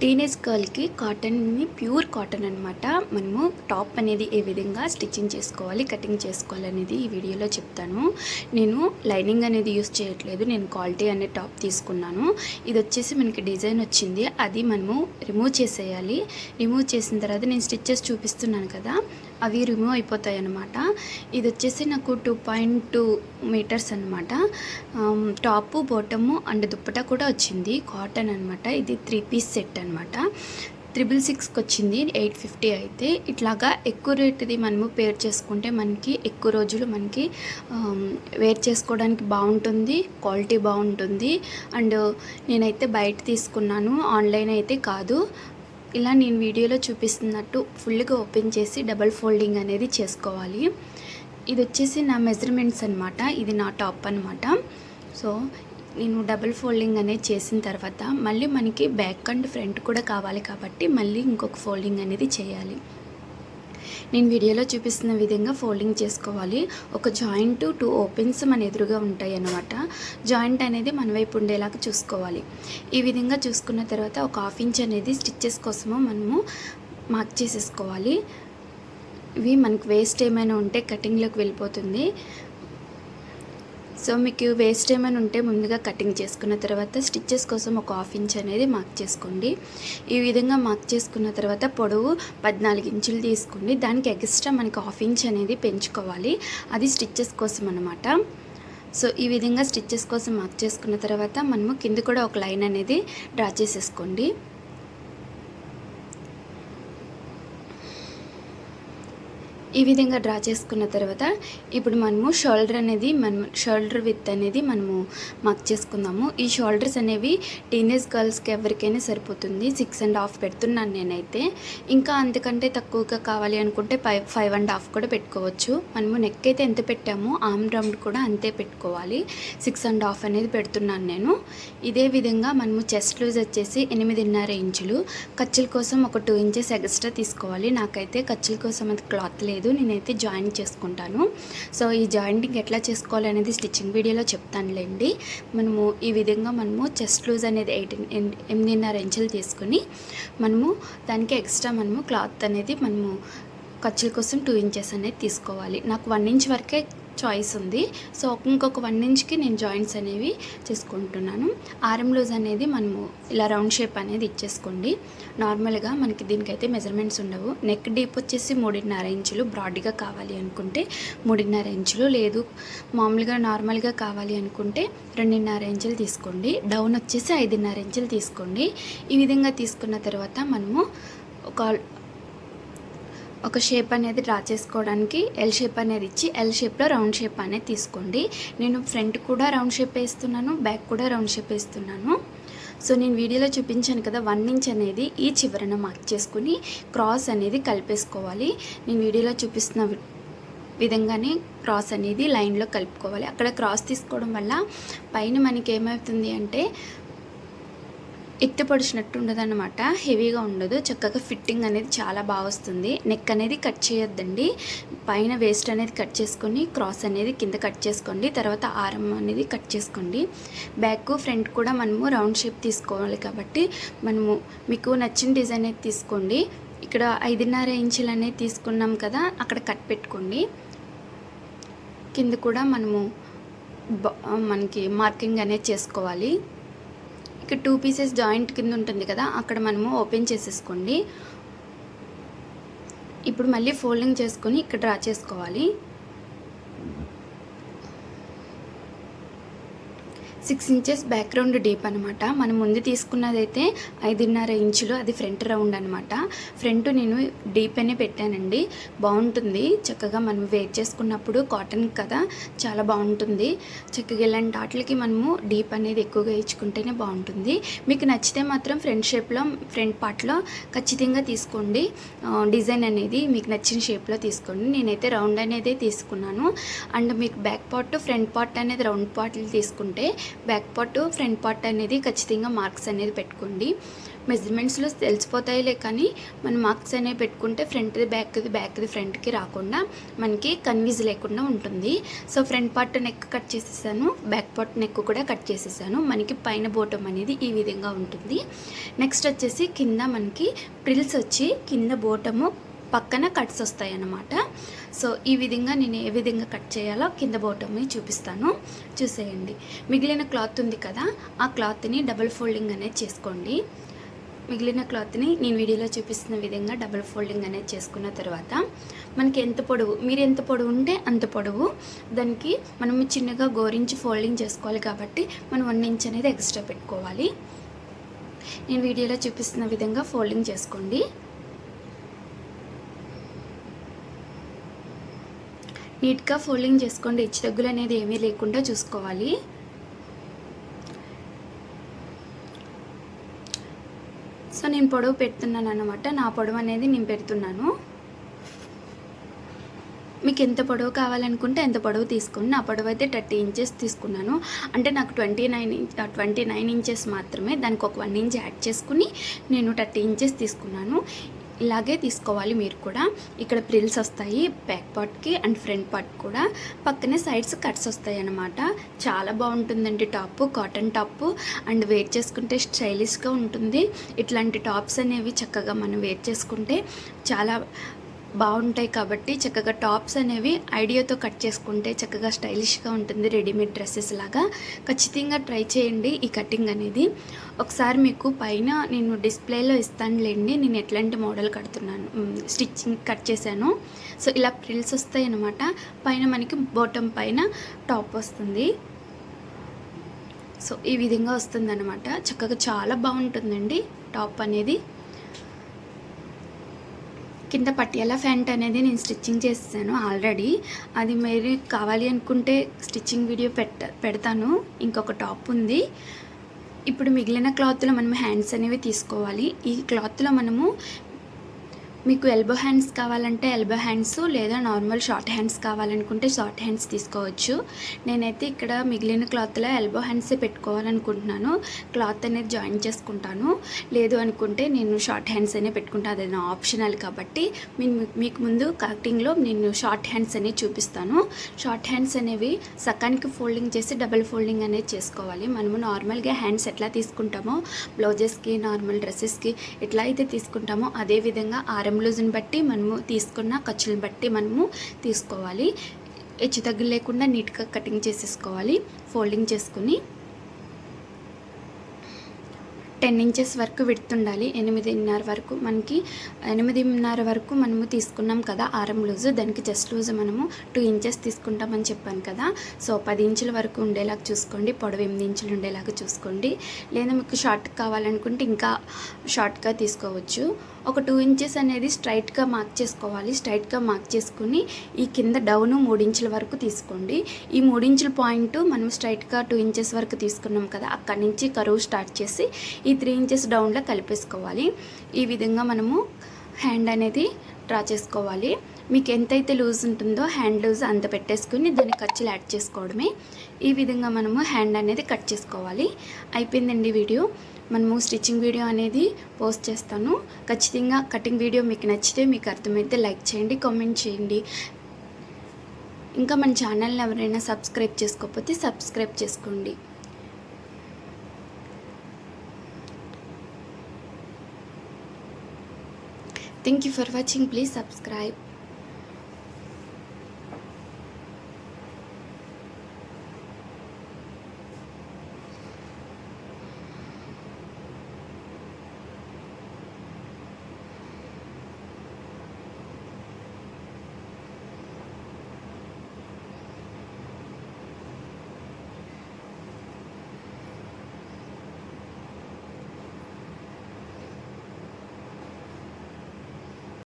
Teenage గర్ల్కి కాటన్ని pure cotton అనమాట మనము టాప్ అనేది ఏ విధంగా స్టిచ్చింగ్ చేసుకోవాలి కటింగ్ చేసుకోవాలి అనేది ఈ వీడియోలో చెప్తాను. నేను లైనింగ్ అనేది యూస్ చేయట్లేదు. నేను క్వాలిటీ అనే టాప్ తీసుకున్నాను. ఇది వచ్చేసి మనకి డిజైన్ వచ్చింది. అది మనము రిమూవ్ చేసేయాలి. రిమూవ్ చేసిన తర్వాత నేను స్టిచ్చెస్ చూపిస్తున్నాను కదా అవి రిమూవ్ అయిపోతాయి అనమాట ఇది వచ్చేసి నాకు టూ పాయింట్ టూ మీటర్స్ అనమాట టాపు బాటము అండ్ దుప్పట కూడా వచ్చింది. కాటన్ అనమాట ఇది త్రీ పీస్ సెట్ అనమాట త్రిబుల్ సిక్స్కి వచ్చింది ఎయిట్ ఫిఫ్టీ అయితే. ఇట్లాగా ఎక్కువ రేటుది మనము పేర్ చేసుకుంటే మనకి ఎక్కువ రోజులు మనకి వేర్ చేసుకోవడానికి బాగుంటుంది క్వాలిటీ బాగుంటుంది. అండ్ నేనైతే బయట తీసుకున్నాను ఆన్లైన్ అయితే కాదు. ఇలా నేను వీడియోలో చూపిస్తున్నట్టు ఫుల్గా ఓపెన్ చేసి డబల్ ఫోల్డింగ్ అనేది చేసుకోవాలి. ఇది వచ్చేసి నా మెజర్మెంట్స్ అనమాట ఇది నా టాప్ అనమాట సో నేను డబుల్ ఫోల్డింగ్ అనేది చేసిన తర్వాత మళ్ళీ మనకి బ్యాక్ అండ్ ఫ్రంట్ కూడా కావాలి కాబట్టి మళ్ళీ ఇంకొక ఫోల్డింగ్ అనేది చేయాలి. నేను వీడియోలో చూపిస్తున్న విధంగా ఫోల్డింగ్ చేసుకోవాలి. ఒక జాయింట్ టూ ఓపెన్స్ మన ఎదురుగా ఉంటాయి అన్నమాట జాయింట్ అనేది మన వైపు ఉండేలాగా చూసుకోవాలి. ఈ విధంగా చూసుకున్న తర్వాత ఒక హాఫ్ ఇంచ్ అనేది స్టిచ్చెస్ కోసము మనము మార్క్ చేసేసుకోవాలి. ఇవి మనకు వేస్ట్ ఏమైనా ఉంటే కటింగ్లోకి వెళ్ళిపోతుంది. సో మీకు వేస్ట్ ఏమైనా ఉంటే ముందుగా కటింగ్ చేసుకున్న తర్వాత స్టిచ్చెస్ కోసం ఒక హాఫ్ ఇంచ్ అనేది మార్క్ చేసుకోండి. ఈ విధంగా మార్క్ చేసుకున్న తర్వాత పొడవు పద్నాలుగు ఇంచులు తీసుకోండి. దానికి ఎక్స్ట్రా మనకి హాఫ్ ఇంచ్ అనేది పెంచుకోవాలి. అది స్టిచ్చెస్ కోసం అనమాట సో ఈ విధంగా స్టిచ్చెస్ కోసం మార్క్ చేసుకున్న తర్వాత మనము కింద కూడా ఒక లైన్ అనేది డ్రా చేసేసుకోండి. ఈ విధంగా డ్రా చేసుకున్న తర్వాత ఇప్పుడు మనము షోల్డర్ అనేది మనం షోల్డర్ విత్ అనేది మనము మార్క్ చేసుకుందాము. ఈ షోల్డర్స్ అనేవి టీనేజ్ గర్ల్స్కి ఎవరికైనా సరిపోతుంది. సిక్స్ అండ్ హాఫ్ పెడుతున్నాను నేనైతే. ఇంకా అంతకంటే తక్కువగా కావాలి అనుకుంటే ఫైవ్ ఫైవ్ అండ్ హాఫ్ కూడా పెట్టుకోవచ్చు. మనము నెక్ అయితే ఎంత పెట్టామో ఆమ్ రౌండ్ కూడా అంతే పెట్టుకోవాలి. సిక్స్ అండ్ హాఫ్ అనేది పెడుతున్నాను నేను. ఇదే విధంగా మనము చెస్ట్ లూజ్ వచ్చేసి ఎనిమిదిన్నర ఇంచులు. ఖర్చుల కోసం ఒక టూ ఇంచెస్ ఎక్స్ట్రా తీసుకోవాలి. నాకైతే ఖర్చుల కోసం అది క్లాత్ లేదు. లేదు నేనైతే జాయిన్ చేసుకుంటాను. సో ఈ జాయింటింగ్ ఎట్లా చేసుకోవాలి అనేది స్టిచ్చింగ్ వీడియోలో చెప్తానులేండి. మనము ఈ విధంగా మనము చెస్ట్ లూజ్ అనేది ఎయిటీన్ ఎనిమిదిన్నర ఇంచులు తీసుకుని మనము దానికి ఎక్స్ట్రా మనము క్లాత్ అనేది మనము ఖర్చుల కోసం టూ ఇంచెస్ అనేది తీసుకోవాలి. నాకు వన్ ఇంచ్ వరకే చాయిస్ ఉంది. సో ఇంకొక వన్ ఇంచ్కి నేను జాయింట్స్ అనేవి చేసుకుంటున్నాను. ఆరం లూజ్ అనేది మనము ఇలా రౌండ్ షేప్ అనేది ఇచ్చేసుకోండి. నార్మల్గా మనకి దీనికైతే మెజర్మెంట్స్ ఉండవు. నెక్ డీప్ వచ్చేసి మూడున్నర ఇంచులు బ్రాడ్గా కావాలి అనుకుంటే మూడున్నర ఇంచులు లేదు మామూలుగా నార్మల్గా కావాలి అనుకుంటే రెండున్నర ఇంచులు తీసుకోండి. డౌన్ వచ్చేసి ఐదున్నర ఇంచులు తీసుకోండి. ఈ విధంగా తీసుకున్న తర్వాత మనము ఒక ఒక షేప్ అనేది డ్రా చేసుకోవడానికి ఎల్ షేప్ అనేది ఇచ్చి ఎల్ షేప్లో రౌండ్ షేప్ అనేది తీసుకోండి. నేను ఫ్రంట్ కూడా రౌండ్ షేప్ వేస్తున్నాను బ్యాక్ కూడా రౌండ్ షేప్ వేస్తున్నాను. సో నేను వీడియోలో చూపించాను కదా వన్ ఇంచ్ అనేది ఈ చివరన మార్క్ చేసుకుని క్రాస్ అనేది కలిపేసుకోవాలి. నేను వీడియోలో చూపిస్తున్న విధంగానే క్రాస్ అనేది లైన్లో కలుపుకోవాలి. అక్కడ క్రాస్ తీసుకోవడం వల్ల పైన మనకి ఏమవుతుంది అంటే ఎత్తి పొడిచినట్టు ఉండదన్నమాట. హెవీగా ఉండదు. చక్కగా ఫిట్టింగ్ అనేది చాలా బాగా వస్తుంది. నెక్ అనేది కట్ చేయొద్దండి. పైన వేస్ట్ అనేది కట్ చేసుకొని క్రాస్ అనేది కింద కట్ చేసుకోండి. తర్వాత ఆరం అనేది కట్ చేసుకోండి. బ్యాక్ ఫ్రంట్ కూడా మనము రౌండ్ షేప్ తీసుకోవాలి కాబట్టి మనము మీకు నచ్చిన డిజైన్ అయితే తీసుకోండి. ఇక్కడ ఐదున్నర ఇంచులు అనేది తీసుకున్నాం కదా అక్కడ కట్ పెట్టుకోండి. కింద కూడా మనము మనకి మార్కింగ్ అనేది చేసుకోవాలి. ఇక్కడ టూ పీసెస్ జాయింట్ కింద ఉంటుంది కదా అక్కడ మనము ఓపెన్ చేసేసుకోండి. ఇప్పుడు మళ్ళీ ఫోల్డింగ్ చేసుకొని ఇక్కడ డ్రా చేసుకోవాలి. సిక్స్ ఇంచెస్ బ్యాక్గ్రౌండ్ డీప్ అనమాట మనం ముందు తీసుకున్నదైతే ఐదున్నర ఇంచులు అది ఫ్రంట్ రౌండ్ అనమాట ఫ్రంట్ నేను డీప్ అనే పెట్టానండి. బాగుంటుంది. చక్కగా మనం వేర్ చేసుకున్నప్పుడు కాటన్ కదా చాలా బాగుంటుంది. చక్కగా ఇలాంటి వాటికి మనము డీప్ అనేది ఎక్కువగా ఇచ్చుకుంటేనే బాగుంటుంది. మీకు నచ్చితే మాత్రం ఫ్రంట్ షేప్లో ఫ్రంట్ పార్ట్లో ఖచ్చితంగా తీసుకోండి. డిజైన్ అనేది మీకు నచ్చిన షేప్లో తీసుకోండి. నేనైతే రౌండ్ అనేది తీసుకున్నాను. అండ్ మీకు బ్యాక్ పార్ట్ ఫ్రంట్ పార్ట్ అనేది రౌండ్ పార్ట్లు తీసుకుంటే బ్యాక్ పార్ట్ ఫ్రంట్ పార్ట్ అనేది ఖచ్చితంగా మార్క్స్ అనేది పెట్టుకోండి. మెజర్మెంట్స్లో తెలిసిపోతాయిలే కానీ మనం మార్క్స్ అనేవి పెట్టుకుంటే ఫ్రంట్ది బ్యాక్ది బ్యాక్ది ఫ్రంట్కి రాకుండా మనకి కన్వీజ్ లేకుండా ఉంటుంది. So front part neck cut చేసేసాను బ్యాక్ పార్ట్ నెక్ కూడా కట్ చేసేసాను. మనకి పైన బోటం అనేది ఈ విధంగా ఉంటుంది. నెక్స్ట్ వచ్చేసి కింద మనకి ప్రిల్స్ వచ్చి కింద బోటము పక్కన కట్స్ వస్తాయి అన్నమాట సో ఈ విధంగా నేను ఏ విధంగా కట్ చేయాలో కింద బోటమ్ని చూపిస్తాను. చూసేయండి. మిగిలిన క్లాత్ ఉంది కదా ఆ క్లాత్ని డబుల్ ఫోల్డింగ్ అనేది చేసుకోండి. మిగిలిన క్లాత్ని నేను వీడియోలో చూపిస్తున్న విధంగా డబుల్ ఫోల్డింగ్ అనేది చేసుకున్న తర్వాత మనకి ఎంత పొడవు మీరు ఎంత పొడవు ఉంటే అంత పొడవు. దానికి మనం చిన్నగా గోరించి ఫోల్డింగ్ చేసుకోవాలి కాబట్టి మనం వన్ ఇంచ్ అనేది ఎక్స్ట్రా పెట్టుకోవాలి. నేను వీడియోలో చూపిస్తున్న విధంగా ఫోల్డింగ్ చేసుకోండి. నీట్గా ఫోల్డింగ్ చేసుకోండి. హెచ్చు తగ్గులు అనేది ఏమీ లేకుండా చూసుకోవాలి. సో నేను పొడవు పెడుతున్నాను అనమాట నా పొడవు అనేది నేను పెడుతున్నాను. మీకు ఎంత పొడవు కావాలనుకుంటే ఎంత పొడవు తీసుకుని నా పొడవు అయితే థర్టీ ఇంచెస్ తీసుకున్నాను. అంటే నాకు twenty nine twenty nine inches మాత్రమే. దానికి ఒక వన్ ఇంచ్ యాడ్ చేసుకుని నేను థర్టీ ఇంచెస్ తీసుకున్నాను. ఇలాగే తీసుకోవాలి మీరు కూడా. ఇక్కడ ప్రిల్స్ వస్తాయి బ్యాక్ పార్ట్కి అండ్ ఫ్రంట్ పార్ట్ కూడా. పక్కనే సైడ్స్ కట్స్ వస్తాయి అన్నమాట. చాలా బాగుంటుందండి top cotton top. And wear చేసుకుంటే స్టైలిష్గా ఉంటుంది. ఇట్లాంటి టాప్స్ అనేవి చక్కగా మనం వేర్ చేసుకుంటే చాలా బాగుంటాయి కాబట్టి చక్కగా టాప్స్ అనేవి ఐడియాతో కట్ చేసుకుంటే చక్కగా స్టైలిష్గా ఉంటుంది రెడీమేడ్ డ్రెస్సెస్ లాగా. ఖచ్చితంగా ట్రై చేయండి ఈ కటింగ్ అనేది. ఒకసారి మీకు పైన నేను డిస్ప్లేలో ఇస్తానులేండి నేను ఎట్లాంటి మోడల్ కడుతున్నాను స్టిచ్చింగ్ కట్ చేశాను. సో ఇలా ప్రిల్స్ వస్తాయి అనమాట పైన మనకి బాటమ్ పైన టాప్ వస్తుంది. సో ఈ విధంగా వస్తుందన్నమాట. చక్కగా చాలా బాగుంటుందండి టాప్ అనేది. కింద పట్టియాల ఫ్యాంట్ అనేది నేను స్టిచ్చింగ్ చేసాను ఆల్రెడీ. అది మీరు కావాలి అనుకుంటే స్టిచ్చింగ్ వీడియో పెట్ట పెడతాను. ఇంకొక టాప్ ఉంది. ఇప్పుడు మిగిలిన క్లాత్లో మనం హ్యాండ్స్ అనేవి తీసుకోవాలి. ఈ క్లాత్లో మనము మీకు ఎల్బో హ్యాండ్స్ కావాలంటే ఎల్బో హ్యాండ్స్ లేదా నార్మల్ షార్ట్ హ్యాండ్స్ కావాలనుకుంటే షార్ట్ హ్యాండ్స్ తీసుకోవచ్చు. నేనైతే ఇక్కడ మిగిలిన క్లాత్లో ఎల్బో హ్యాండ్సే పెట్టుకోవాలనుకుంటున్నాను. క్లాత్ అనేది జాయిన్ చేసుకుంటాను. లేదు అనుకుంటే నేను షార్ట్ హ్యాండ్స్ అనే పెట్టుకుంటాను అది నా ఆప్షనల్ కాబట్టి మీ- మీకు ముందు కటింగ్లో నేను షార్ట్ హ్యాండ్స్ అనేవి చూపిస్తాను. షార్ట్ హ్యాండ్స్ అనేవి సకానికి ఫోల్డింగ్ చేసి డబుల్ ఫోల్డింగ్ అనేది చేసుకోవాలి. మనము నార్మల్గా హ్యాండ్స్ ఎట్లా తీసుకుంటామో బ్లౌజెస్కి నార్మల్ డ్రెస్సెస్కి ఎట్లా అయితే తీసుకుంటామో అదే విధంగా ఆరం లూజ్ని బట్టి మనము తీసుకున్న ఖర్చులను బట్టి మనము తీసుకోవాలి. హెచ్చు తగ్గు లేకుండా నీట్గా కటింగ్ చేసేసుకోవాలి. ఫోల్డింగ్ చేసుకుని టెన్ ఇంచెస్ వరకు విడుతుండాలి ఎనిమిదిన్నర వరకు మనకి ఎనిమిదిన్నర వరకు మనము తీసుకున్నాం కదా ఆరం లూజు. దానికి జస్ట్ లూజ్ మనము టూ ఇంచెస్ తీసుకుంటామని చెప్పాను కదా. సో పది ఇంచుల వరకు ఉండేలాగా చూసుకోండి. పొడవు ఎనిమిది ఇంచులు ఉండేలాగా చూసుకోండి. లేదా మీకు షార్ట్ కావాలనుకుంటే ఇంకా షార్ట్గా తీసుకోవచ్చు. ఒక టూ ఇంచెస్ అనేది స్ట్రైట్గా మార్క్ చేసుకోవాలి. స్ట్రైట్గా మార్క్ చేసుకుని ఈ కింద డౌన్ మూడించుల వరకు తీసుకోండి. ఈ మూడించుల పాయింట్ మనం స్ట్రైట్గా టూ ఇంచెస్ వరకు తీసుకున్నాం కదా అక్కడి నుంచి కరువు స్టార్ట్ చేసి ఈ త్రీ ఇంచెస్ డౌన్లో కలిపేసుకోవాలి. ఈ విధంగా మనము హ్యాండ్ అనేది డ్రా చేసుకోవాలి. మీకు ఎంతైతే లూజ్ ఉంటుందో హ్యాండ్ లూజ్ అంత పెట్టేసుకుని దాన్ని ఖర్చులు యాడ్ చేసుకోవడమే. ఈ విధంగా మనము హ్యాండ్ అనేది కట్ చేసుకోవాలి. అయిపోయిందండి వీడియో. మనము స్టిచ్చింగ్ వీడియో అనేది పోస్ట్ చేస్తాను. ఖచ్చితంగా కటింగ్ వీడియో మీకు నచ్చితే మీకు అర్థమైతే లైక్ చేయండి కామెంట్ చేయండి. ఇంకా మన ఛానల్ని ఎవరైనా సబ్స్క్రైబ్ చేసుకోకపోతే సబ్స్క్రైబ్ చేసుకోండి. Thank you for watching please subscribe